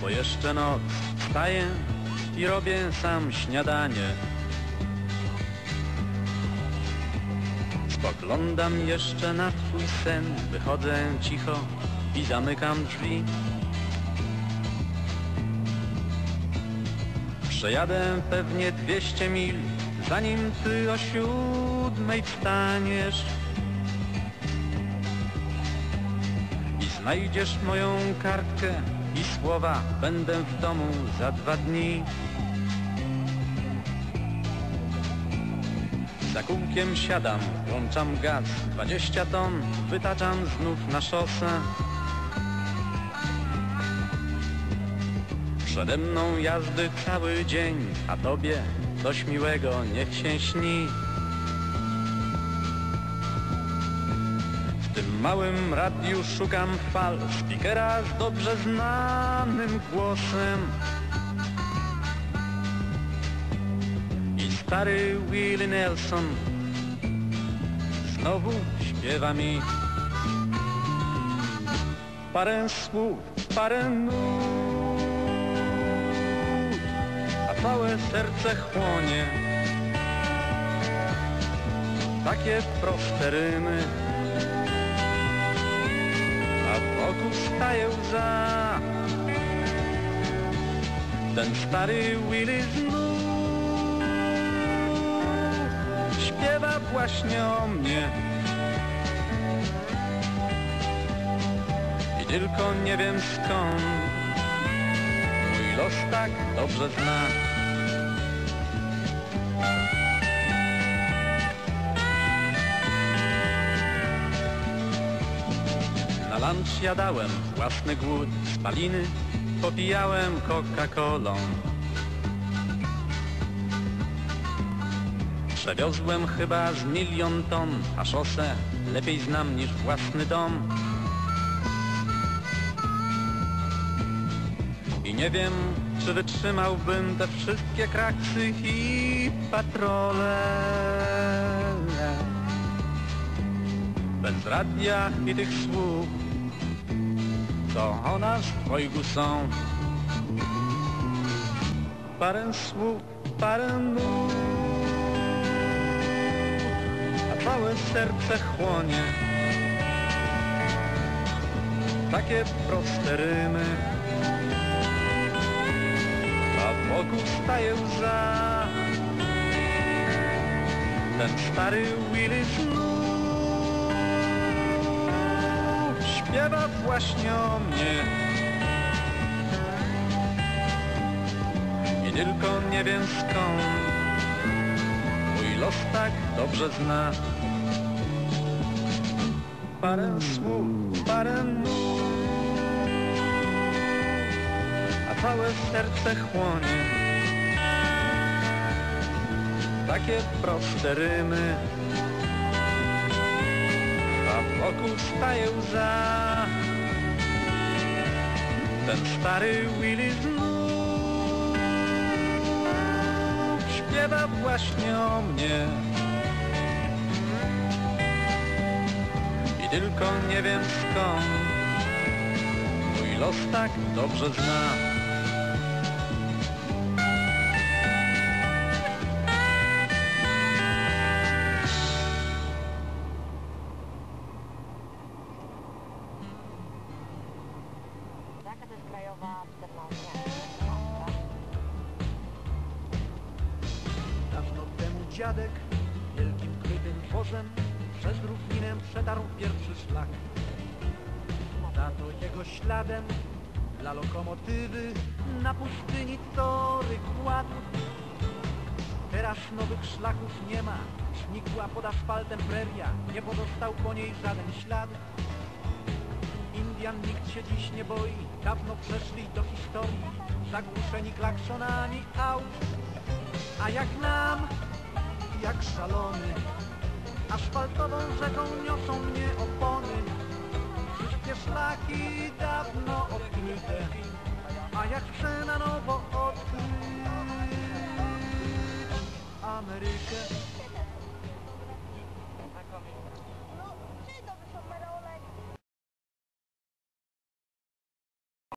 bo jeszcze noc. Wstaję i robię sam śniadanie. Spoglądam jeszcze na twój sen, wychodzę cicho i zamykam drzwi. Przejadę pewnie 200 mil, zanim ty o siódmej wstaniesz. Znajdziesz moją kartkę słowa, będę w domu za dwa dni. Za kółkiem siadam, włączam gaz, 20 ton, wytaczam znów na szosę. Przede mną jazdy cały dzień, a tobie coś miłego niech się śni. W tym małym radiu szukam fal, speakera z dobrze znanym głosem. I stary Willie Nelson znowu śpiewa mi parę słów, parę nut a całe serce chłonie. Takie proste rymy, wokół staje łza. Ten stary Willy znów śpiewa właśnie o mnie. I tylko nie wiem skąd mój los tak dobrze zna. Lunch jadałem własny głód, spaliny popijałem Coca-Colą. Przewiozłem chyba z milion ton, a szosę lepiej znam niż własny dom. I nie wiem, czy wytrzymałbym te wszystkie kraksy i patrole. Bez radia i tych słów, co o nas dwojgu są. Parę słów, parę nut, a całe serce chłonie. Takie proste rymy, a wokół staje łza. Ten stary Willy znów śpiewa właśnie o mnie. I tylko nie wiem skąd mój los tak dobrze zna. Parę słów, parę nut, a całe serce chłonie. Takie proste rymy, wokół staje łza. Ten stary Willy znów śpiewa właśnie o mnie. I tylko nie wiem skąd mój los tak dobrze zna. Krajowa 14? Dawno temu dziadek wielkim krytym wozem przez równinę przetarł pierwszy szlak. Za to jego śladem dla lokomotywy na pustyni tory kładł. Teraz nowych szlaków nie ma, znikła pod asfaltem preria, nie pozostał po niej żaden ślad. Indian nikt się dziś nie boi, dawno przeszli do historii, zagłuszeni klaksonami aut. A jak nam, jak szalony, asfaltową rzeką niosą mnie opony. Wszystkie szlaki dawno odkryte, a jak chcę na nowo odkryć Amerykę,